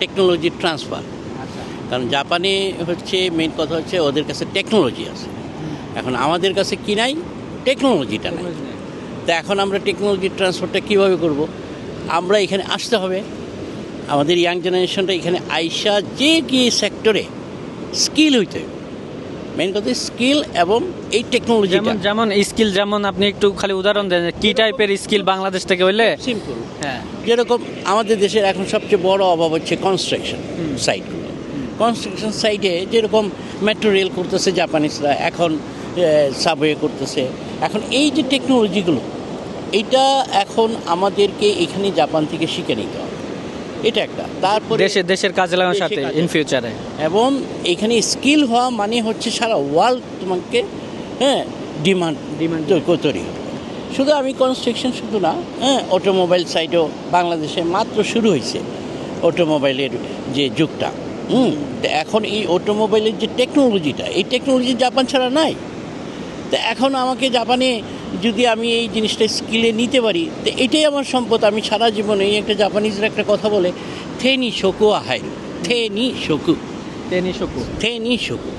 Technology transfer. কারণ জাপানে হচ্ছে মেন কথা হচ্ছে ওদের কাছে টেকনোলজি আছে। এখন আমাদের কাছে কি নাই? টেকনোলজিটা নাই। তো এখন আমরা টেকনোলজি ট্রান্সফারটা কীভাবে করব? আমরা এখানে আসতে হবে। আমাদের ইয়াং জেনারেশনটা এখানে আইসা যে কি সেক্টরে স্কিল হইতে মেন কথা স্কিল এবং এই টেকনোলজি যেমন যেমন স্কিল যেমন আপনি একটু খালি উদাহরণ দেন কি টাইপের স্কিল বাংলাদেশ থেকে হইলে? সিম্পল হ্যাঁ। যেরকম আমাদের দেশের এখন সবচেয়ে বড় অভাব হচ্ছে কনস্ট্রাকশন সাইটগুলো কনস্ট্রাকশন সাইটে যেরকম মেট্রো রেল করতেছে জাপানিজরা এখন সাবওয়ে করতেছে। এখন এই যে টেকনোলজিগুলো এটা এখন আমাদেরকে এখানে জাপান থেকে শিখে নিতে হবে। এটা একটা। তারপরে দেশে দেশের কাজে লাগানোর সাথে ইন ফিউচারে এবং এখানে স্কিল হওয়া মানে হচ্ছে সারা ওয়ার্ল্ড তোমাকে হ্যাঁ ডিমান্ড Demand তৈরি হবে। শুধু আমি কনস্ট্রাকশন শুধু না হ্যাঁ অটোমোবাইল সাইডও বাংলাদেশে মাত্র শুরু হয়েছে অটোমোবাইলের যে যুগটা। হুম এখন এই অটোমোবাইলের যে টেকনোলজিটা এই টেকনোলজি জাপান ছাড়া নাই। তো এখন আমাকে জাপানে যদি আমি এই জিনিসটা স্কিলে নিতে পারি তো এটাই আমার সম্পদ। আমি সারা জীবনে এই একটা জাপানিজরা একটা কথা বলে থেনি শোকু আহাই থেনি শোকু। টেনি শকু। থেনি শোকু।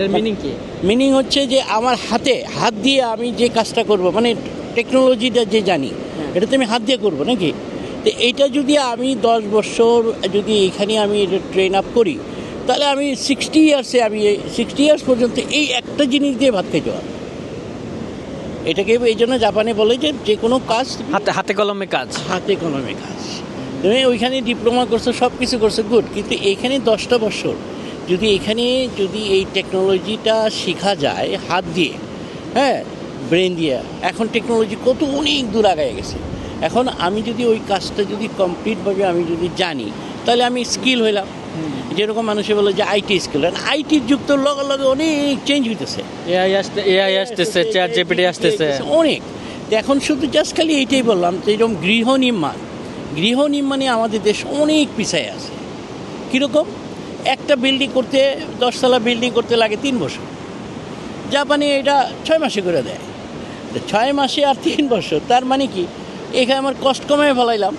এর মিনিং কি? মিনিং হচ্ছে যে আমার হাতে হাত দিয়ে আমি যে কাজটা করব মানে টেকনোলজিটা যে জানি এটা তো আমি হাত দিয়ে করব নাকি? তো এইটা যদি আমি দশ বছর যদি এখানে আমি এটা ট্রেন আপ করি তাহলে আমি সিক্সটি ইয়ার্সে আমি সিক্সটি ইয়ার্স পর্যন্ত এই একটা জিনিস দিয়ে ভাত খেতে পারব। এটাকে এই জন্য জাপানে বলে যে যে কোনো কাজ হাতে হাতে কলমে কাজ। হাতে কলমে কাজ। তুমি ওইখানে ডিপ্লোমা করছ সব কিছু করছ গুড। কিন্তু এইখানে দশটা বছর যদি এখানে যদি এই টেকনোলজিটা শেখা যায় হাত দিয়ে হ্যাঁ ব্রেন দিয়ে এখন টেকনোলজি কত অনেক দূর আগায় গেছে। এখন আমি যদি ওই কাজটা যদি কমপ্লিটভাবে আমি যদি জানি তাহলে আমি স্কিল হইলাম। যেরকম মানুষে বলে যে আইটি স্কিল আইটির যুগ তো লগে লগে অনেক চেঞ্জ হইতেছে। এআই আসতে এআই আসতেছে চ্যাট জিপিটি আসতেছে। অনেক। এখন শুধু জাস্ট খালি এইটাই বললাম যে এরকম গৃহ নির্মাণ। গৃহ নির্মাণে আমাদের দেশ অনেক পিছায় আছে। কীরকম? একটা বিল্ডিং করতে দশতলা বিল্ডিং করতে লাগে তিন বছর। জাপানে এটা ছয় মাসে করে দেয়। ছয় মাসে আর তিন বছর তার মানে কি? এখানে আমার কষ্ট কমায় ফেলাইলাম।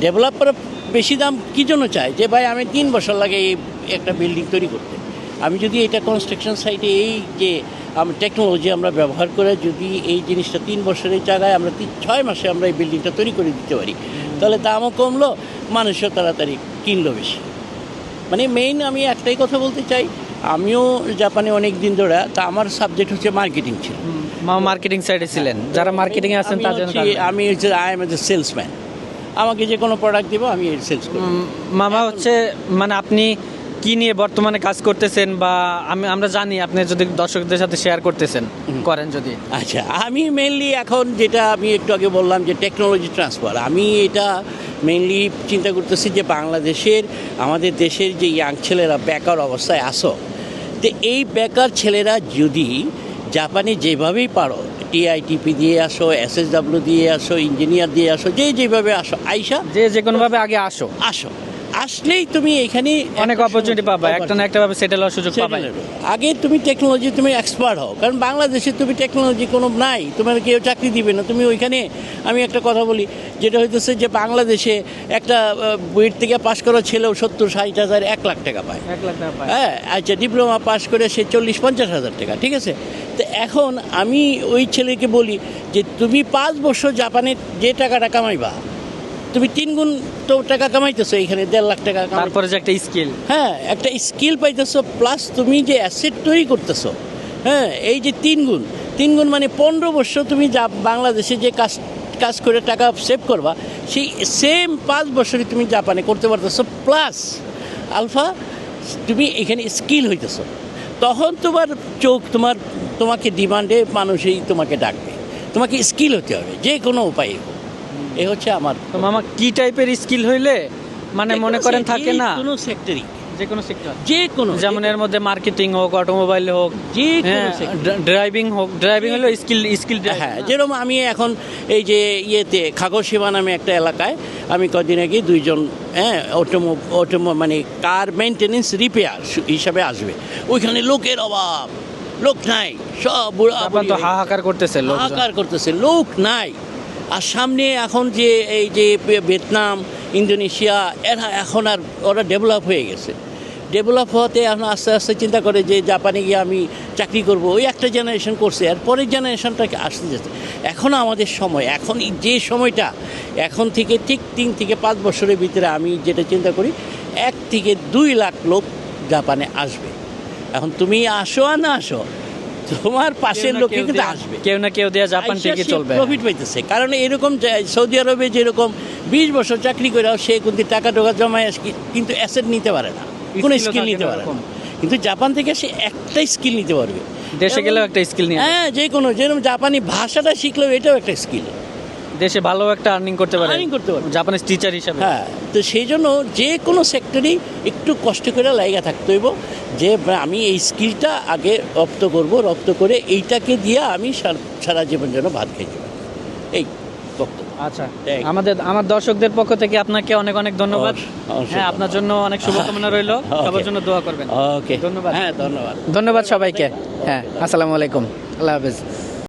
ডেভেলপার বেশি দাম কী জন্য চায়? যে ভাই আমি তিন বছর লাগে এই একটা বিল্ডিং তৈরি করতে। আমি যদি এটা কনস্ট্রাকশন সাইটে এই যে টেকনোলজি আমরা ব্যবহার করে যদি এই জিনিসটা তিন বছরের জায়গায় আমরা তিন ছয় মাসে আমরা এই বিল্ডিংটা তৈরি করে দিতে পারি তাহলে দামও কমলো মানুষও তাড়াতাড়ি কিনলো বেশি। মানে মেইন আমি একটাই কথা বলতে চাই আমিও জাপানে অনেক দিন ধরে তা আমার সাবজেক্ট হচ্ছে মার্কেটিং ছিল। মা মার্কেটিং সাইডে ছিলেন। যারা মার্কেটিং আছেন তাদের আমি হচ্ছে আই এম এ সেলসম্যান আমাকে যে কোনো প্রোডাক্ট দিব আমি সেলস করব। মামা হচ্ছে মানে আপনি কি নিয়ে বর্তমানে কাজ করতেছেন বা আমি আমরা জানি আপনি যদি দর্শকদের সাথে শেয়ার করতেছেন করেন যদি। আচ্ছা আমি মেনলি এখন যেটা আমি একটু আগে বললাম যে টেকনোলজি ট্রান্সফার আমি এটা মেনলি চিন্তা করতেছি যে বাংলাদেশের আমাদের দেশের যে ইয়াং ছেলেরা বেকার অবস্থায় আসো তো এই বেকার ছেলেরা যদি জাপানে যেভাবেই পারো টিআইটিপি দিয়ে আসো এসএসডাব্লিউ দিয়ে আসো ইঞ্জিনিয়ার দিয়ে আসো যে যেভাবে আসো আইসা যে যে কোনোভাবে আগে আসো। আসো। আসলেই তুমি এখানে অনেক অপরচুনিটি পাবা একটা না একটা ভাবে সেটেল হওয়ার সুযোগ পাবে আগে তুমি টেকনোলজি তুমি এক্সপার্ট হও কারণ বাংলাদেশে তুমি টেকনোলজি কোনো নাই তোমার কেউ চাকরি দিবে না। তুমি ওইখানে আমি একটা কথা বলি যেটা হইতেছে যে বাংলাদেশে একটা বইয়ের থেকে পাশ করা ছেলেও সত্তর ষাট হাজার এক লাখ টাকা পায়। এক লাখ টাকা পায়। হ্যাঁ আচ্ছা ডিপ্লোমা পাশ করে সে চল্লিশ পঞ্চাশ হাজার টাকা ঠিক আছে? তো এখন আমি ওই ছেলেকে বলি যে তুমি পাঁচ বছর জাপানে যে টাকাটা কামাইবা তুমি তিন গুণ তো টাকা কামাইতেছো এখানে দেড় লাখ টাকা তারপরে যে একটা স্কিল হ্যাঁ একটা স্কিল পাইতেছো প্লাস তুমি যে অ্যাসেট তৈরি করতেছো হ্যাঁ এই যে তিন গুণ। তিন গুণ মানে পনেরো বছর তুমি যা বাংলাদেশে যে কাজ কাজ করে টাকা সেভ করবা সেই সেম পাঁচ বছরই তুমি জাপানে করতে পারতেছো প্লাস আলফা তুমি এখানে স্কিল হইতেছো। তখন তোমার চোখ তোমার তোমাকে ডিমান্ডে মানুষই তোমাকে ডাকবে। তোমাকে স্কিল হতে হবে যে কোনো উপায়ে হোক। এ হচ্ছে আমার তো মামা কি টাইপের স্কিল হইলে মানে মনে করেন থাকে না? কোনো সেক্টরই যে কোনো সেক্টর যে কোনো যেমন এর মধ্যে মার্কেটিং হোক অটোমোবাইল হোক যে কোনো হ্যাঁ। ড্রাইভিং হোক ড্রাইভিং হলো স্কিল স্কিল হ্যাঁ যেরকম আমি এখন এই যে ইয়েতে খাগড়শিবা নামে একটা এলাকায় আমি কদিন আগে দুইজন হ্যাঁ অটোমো অটোমো মানে কার মেনটেনেন্স রিপেয়ার হিসাবে আসবে। ওইখানে লোকের অভাব। লোক নাই। সব বুড়া হাহাকার করতেছে হাহাকার করতেছে। লোক নাই। আর সামনে এখন যে এই যে ভিয়েতনাম, ইন্দোনেশিয়া, এরা এখন আর ওরা ডেভেলপ হয়ে গেছে। ডেভেলপ হওয়াতে এখন আস্তে আস্তে চিন্তা করে যে জাপানে গিয়ে আমি চাকরি করব। ওই একটা জেনারেশন করছে আর পরের জেনারেশনটাকে আসতে যাচ্ছে। এখনও আমাদের সময়, এখন যে সময়টা, এখন থেকে ঠিক তিন থেকে পাঁচ বছরের ভিতরে আমি যেটা চিন্তা করি, এক থেকে দুই লাখ লোক জাপানে আসবে। এখন তুমি আসো আর না আসো তোমার পাশের লোক কিন্তু আসবে। কেউ না কেউ দেয়া জাপান থেকে চলবে। প্রফিট পাইতেছে। কারণ এরকম সৌদি আরবে যেরকম বিশ বছর চাকরি করে সে কিন্তু টাকা টোকা জমায় কিন্তু অ্যাসেট নিতে পারে না। কোনো স্কিল নিতে পারে না। কিন্তু জাপান থেকে সে একটাই স্কিল নিতে পারবে। দেশে গেলেও একটা স্কিল নিয়ে হ্যাঁ যে কোনো যেরকম জাপানি ভাষাটা শিখলেও এটাও একটা স্কিল দেশে ভালো একটা আর্নিং করতে পারে। Earning করতে পারে। জাপানিজ টিচার হিসাবে। হ্যাঁ তো সেই জন্য যে কোনো সেক্টরেই একটু কষ্ট করে লাইগা থাকতে হইব। যে আমি এই স্কিলটা আগে রপ্ত করব রপ্ত করে এইটাকে দিয়ে আমি সার- সারা জীবন যেন ভাত খাইতে পারি এই বক্তব্য। আচ্ছা আমাদের আমার দর্শকদের পক্ষ থেকে আপনাকে অনেক অনেক ধন্যবাদ। হ্যাঁ আপনার জন্য অনেক শুভকামনা রইল। সবার. জন্য দোয়া করবেন। ওকে ধন্যবাদ। হ্যাঁ ধন্যবাদ। ধন্যবাদ সবাইকে। হ্যাঁ আসসালামু আলাইকুম। আল্লাহ হাফেজ।